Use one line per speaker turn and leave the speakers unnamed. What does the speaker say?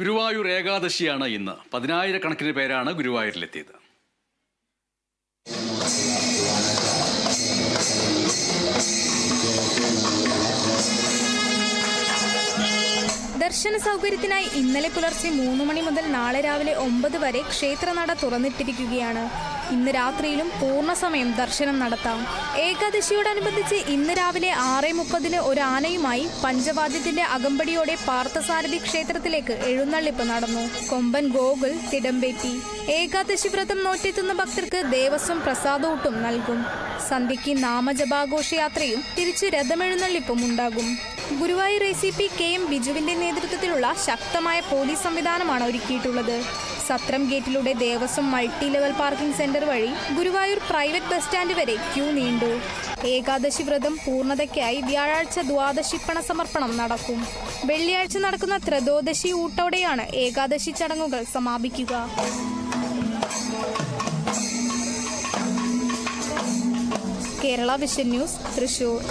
ഗുരുവായൂർ ഏകാദശിയാണ് ഇന്ന്. പതിനായിരക്കണക്കിന് പേരാണ് ഗുരുവായൂരിലെത്തിയത്.
ദർശന സൗകര്യത്തിനായി ഇന്നലെ പുലർച്ചെ മൂന്ന് മണി മുതൽ നാളെ രാവിലെ ഒമ്പത് വരെ ക്ഷേത്രനട തുറന്നിട്ടിരിക്കുകയാണ്. ഇന്ന് രാത്രിയിലും പൂർണസമയം ദർശനം നടത്താം. ഏകാദശിയോടനുബന്ധിച്ച് ഇന്ന് രാവിലെ ആറ് മുപ്പതിന് ഒരു ആനയുമായി പഞ്ചവാദ്യത്തിന്റെ അകമ്പടിയോടെ പാർത്ഥസാരഥി ക്ഷേത്രത്തിലേക്ക് എഴുന്നള്ളിപ്പ് നടന്നു. കൊമ്പൻ ഗോകുൽ തിടമ്പേറ്റി. ഏകാദശി വ്രതം നോറ്റെത്തുന്ന ഭക്തർക്ക് ദേവസ്വം പ്രസാദൂട്ടും നൽകും. സന്ധ്യയ്ക്ക് നാമജപാഘോഷയാത്രയും തിരിച്ച് രഥമെഴുന്നള്ളിപ്പും ഉണ്ടാകും. Guruvayur A C P K M ബിജുവിന്റെ നേതൃത്വത്തിലുള്ള ശക്തമായ പോലീസ് സംവിധാനമാണ് ഒരുക്കിയിട്ടുള്ളത്. സത്രം ഗേറ്റിലൂടെ Devaswom multi level parking centre വഴി ഗുരുവായൂർ പ്രൈവറ്റ് ബസ് സ്റ്റാൻഡ് വരെ ക്യൂ നീണ്ടു. ഏകാദശി വ്രതം പൂർണതയ്ക്കായി വ്യാഴാഴ്ച ദ്വാദശി പണസമർപ്പണം നടക്കും. വെള്ളിയാഴ്ച നടക്കുന്ന ത്രദോദശി ഊട്ടോടെയാണ് ഏകാദശി ചടങ്ങുകൾ സമാപിക്കുക. Kerala vision news Thrissur.